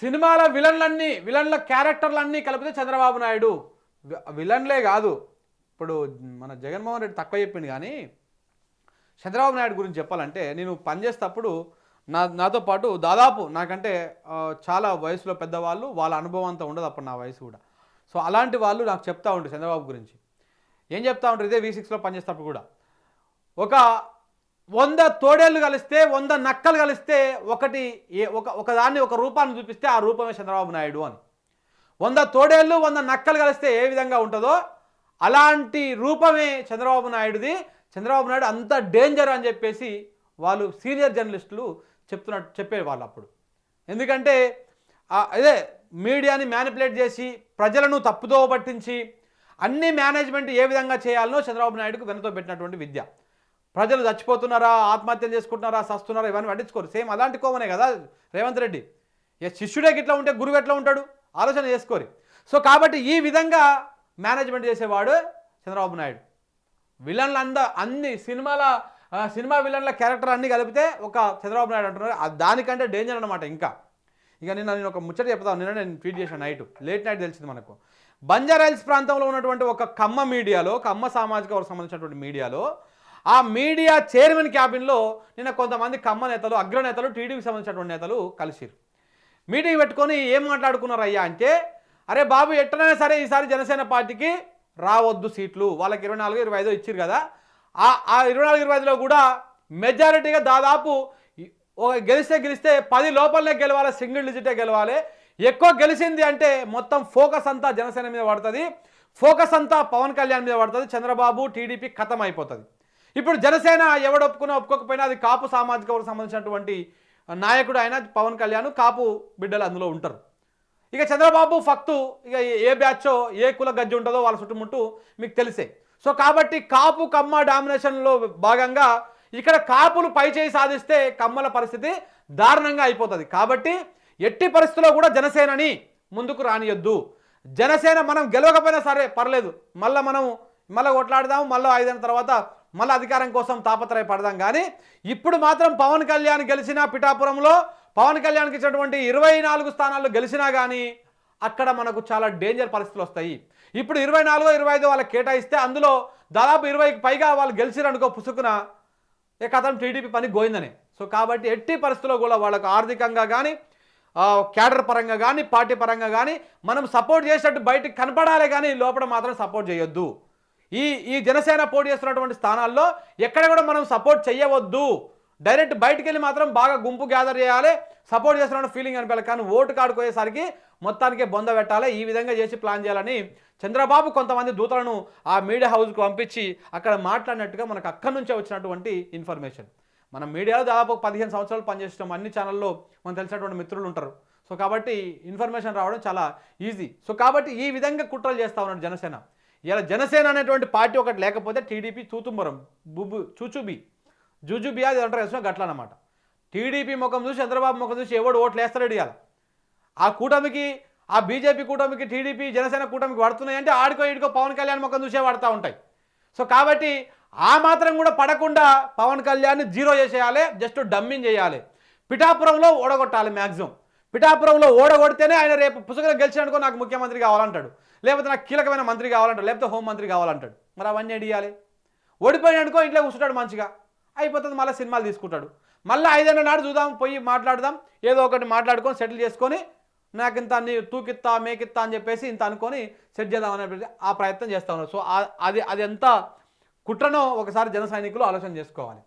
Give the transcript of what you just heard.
సినిమాల విలన్లన్నీ విలన్ల క్యారెక్టర్లన్నీ కలిపితే చంద్రబాబు నాయుడు. విలన్లే కాదు. ఇప్పుడు మన జగన్మోహన్ రెడ్డి తక్కువ చెప్పింది కానీ చంద్రబాబు నాయుడు గురించి చెప్పాలంటే నేను పనిచేసేటప్పుడు నా నాతో పాటు దాదాపు నాకంటే చాలా వయసులో పెద్దవాళ్ళు వాళ్ళ అనుభవం అంతా ఉండదు అప్పుడు నా వయసు కూడా. సో అలాంటి వాళ్ళు నాకు చెప్తా ఉంటారు చంద్రబాబు గురించి. ఏం చెప్తా ఉంటారు ఇదే వి సిక్స్లో పనిచేసేటప్పుడు కూడా. ఒక వంద తోడేళ్ళు కలిస్తే వంద నక్కలు కలిస్తే ఒకటి ఏ- ఒక ఒకదాన్ని ఒక రూపాన్ని చూపిస్తే ఆ రూపమే చంద్రబాబు నాయుడు అని. వంద తోడేళ్ళు వంద నక్కలు కలిస్తే ఏ విధంగా ఉంటుందో అలాంటి రూపమే చంద్రబాబు నాయుడుది. చంద్రబాబు నాయుడు అంత డేంజర్ అని చెప్పేసి వాళ్ళు సీనియర్ జర్నలిస్టులు చెప్తున్నట్టు చెప్పేవాళ్ళు అప్పుడు. ఎందుకంటే అదే మీడియాని మ్యానిపులేట్ చేసి ప్రజలను తప్పుదో పట్టించి అన్ని మేనేజ్మెంట్ ఏ విధంగా చేయాలనో చంద్రబాబు నాయుడుకు వెనతో పెట్టినటువంటి విద్య. ప్రజలు చచ్చిపోతున్నారా ఆత్మహత్యలు చేసుకుంటున్నారా సస్తున్నారా ఇవన్నీ పట్టించుకోరు. సేమ్ అలాంటి కోమనే కదా రేవంత్ రెడ్డి. ఇక శిష్యుడే గిట్లా ఉంటే గురువు ఎట్లా ఉంటాడు? ఆలోచన చేసుకోరు. సో కాబట్టి ఈ విధంగా మేనేజ్మెంట్ చేసేవాడు చంద్రబాబు నాయుడు. విలన్లు అంద అన్ని సినిమాల సినిమా విలన్ల క్యారెక్టర్ అన్ని కలిపితే ఒక చంద్రబాబు నాయుడు అంటున్నారు. దానికంటే డేంజర్ అన్నమాట ఇంకా. ఇక నిన్న నేను ఒక ముచ్చట చెప్తాను నిన్న నేను ట్వీట్ చేశాను నైట్. లేట్ నైట్ తెలిసింది మనకు. బంజారాయిల్స్ ప్రాంతంలో ఉన్నటువంటి ఒక కమ్మ మీడియాలో కమ్మ సామాజిక వర్గం సంబంధించినటువంటి మీడియాలో ఆ మీడియా చైర్మన్ క్యాబిన్లో నిన్న కొంతమంది కమ్మ నేతలు అగ్రనేతలు టీడీపీకి సంబంధించినటువంటి నేతలు కలిసిరు. మీటింగ్ పెట్టుకొని ఏం మాట్లాడుకున్నారు అయ్యా అంటే అరే బాబు ఎట్టనైనా సరే ఈసారి జనసేన పార్టీకి రావద్దు సీట్లు. వాళ్ళకి ఇరవై నాలుగు ఇరవై ఐదు ఇచ్చారు కదా. ఆ ఆ ఇరవై నాలుగు ఇరవై ఐదులో కూడా మెజారిటీగా దాదాపు ఒక గెలిస్తే గెలిస్తే పది లోపలనే గెలవాలి సింగిల్ డిజిటే గెలవాలి. ఎక్కువ గెలిచింది అంటే మొత్తం ఫోకస్ అంతా జనసేన మీద పడుతుంది. ఫోకస్ అంతా పవన్ కళ్యాణ్ మీద పడుతుంది. చంద్రబాబు టీడీపీ ఖతం అయిపోతుంది. ఇప్పుడు జనసేన ఎవడు ఒప్పుకున్నా ఒప్పుకోకపోయినా అది కాపు సామాజిక వర్గం సంబంధించినటువంటి నాయకుడు ఆయన పవన్ కళ్యాణ్ కాపు బిడ్డలు అందులో ఉంటారు. ఇక చంద్రబాబు ఫక్తు ఇక ఏ బ్యాచో ఏ కుల గజ్జి ఉంటుందో వాళ్ళ చుట్టుముట్టు మీకు తెలిసే. సో కాబట్టి కాపు కమ్మ డామినేషన్లో భాగంగా ఇక్కడ కాపులు పై చేయి సాధిస్తే కమ్మల పరిస్థితి దారుణంగా అయిపోతుంది. కాబట్టి ఎట్టి పరిస్థితుల్లో కూడా జనసేనని ముందుకు రానియొద్దు. జనసేన మనం గెలవకపోయినా సరే పర్లేదు. మళ్ళీ మనం మళ్ళీ కొట్లాడదాము మళ్ళీ ఐదైన తర్వాత మళ్ళీ అధికారం కోసం తాపత్రయపడదాం. కానీ ఇప్పుడు మాత్రం పవన్ కళ్యాణ్ గెలిచిన పిఠాపురంలో పవన్ కళ్యాణ్కి ఇచ్చినటువంటి ఇరవై నాలుగు స్థానాల్లో గెలిచినా కానీ అక్కడ మనకు చాలా డేంజర్ పరిస్థితులు వస్తాయి. ఇప్పుడు ఇరవై నాలుగో ఇరవై ఐదో వాళ్ళకి కేటాయిస్తే అందులో దాదాపు ఇరవైకి పైగా వాళ్ళు గెలిచిరనుకో పుసుకున ఏ కథం టీడీపీ పని గోయిందని. సో కాబట్టి ఎట్టి పరిస్థితుల్లో కూడా వాళ్ళకు ఆర్థికంగా కానీ క్యాడర్ పరంగా కానీ పార్టీ పరంగా కానీ మనం సపోర్ట్ చేసినట్టు బయటకు కనపడాలి కానీ లోపల మాత్రం సపోర్ట్ చేయొద్దు. ఈ ఈ జనసేన పోటీ చేస్తున్నటువంటి స్థానాల్లో ఎక్కడ కూడా మనం సపోర్ట్ చేయవద్దు డైరెక్ట్ బయటికి వెళ్ళి మాత్రం బాగా గుంపు గ్యాదర్ చేయాలి. సపోర్ట్ చేస్తున్న ఫీలింగ్ అనిపించాలి. కానీ ఓటు కాడుకోయేసరికి మొత్తానికి బొంద పెట్టాలి. ఈ విధంగా చేసి ప్లాన్ చేయాలని చంద్రబాబు కొంతమంది దూతలను ఆ మీడియా హౌస్కు పంపించి అక్కడ మాట్లాడినట్టుగా మనకు అక్కడి నుంచే వచ్చినటువంటి ఇన్ఫర్మేషన్. మనం మీడియాలో దాదాపు పదిహేను సంవత్సరాలు పనిచేస్తాం అన్ని ఛానల్లో మనం తెలిసినటువంటి మిత్రులు ఉంటారు. సో కాబట్టి ఇన్ఫర్మేషన్ రావడం చాలా ఈజీ. సో కాబట్టి ఈ విధంగా కుట్రలు చేస్తా ఉన్నాడు జనసేన. ఇలా జనసేన అనేటువంటి పార్టీ ఒకటి లేకపోతే టీడీపీ తూతుంబరం బుబు చూచుబి జుజుబి అది అంటారు కదా గట్ల అనమాట టీడీపీ ముఖం చూసి చంద్రబాబు ముఖం చూసి ఎవడు ఓట్లు వేస్తాడు ఇవాళ ఆ కూటమికి ఆ బీజేపీ కూటమికి టీడీపీ జనసేన కూటమికి పడుతున్నాయి అంటే ఆడికో ఈడికో పవన్ కళ్యాణ్ ముఖం చూసే పడతా ఉంటాయి. సో కాబట్టి ఆ మాత్రం కూడా పడకుండా పవన్ కళ్యాణ్ జీరో చేసేయాలి జస్ట్ డమ్మింగ్ చేయాలి. పిఠాపురంలో ఓడగొట్టాలి మ్యాక్సిమం పిఠాపురంలో ఓడగొడితేనే ఆయన రేపు పుస్తకం గెలిచిననుకో నాకు ముఖ్యమంత్రి కావాలంటాడు. లేకపోతే నాకు కీలకమైన మంత్రి కావాలంటాడు. లేకపోతే హోంమంత్రి కావాలంటాడు. మరి అవన్నీ అడియాలి ఓడిపోయిననుకో ఇంట్లో కూర్చుంటాడు మంచిగా. అయిపోతుంది మళ్ళీ సినిమాలు తీసుకుంటాడు. మళ్ళీ ఐదేళ్ళ నాడు చూద్దాం పోయి మాట్లాడదాం ఏదో ఒకటి మాట్లాడుకొని సెటిల్ చేసుకొని నాకు ఇంత అన్ని తూకిత్తా మేకిత్తా అని చెప్పేసి ఇంత అనుకొని సెట్ చేద్దాం అనే ఆ ప్రయత్నం చేస్తా ఉన్నారు. సో అది అది ఎంత కుట్రనో ఒకసారి జన సైనికులు ఆలోచన చేసుకోవాలి.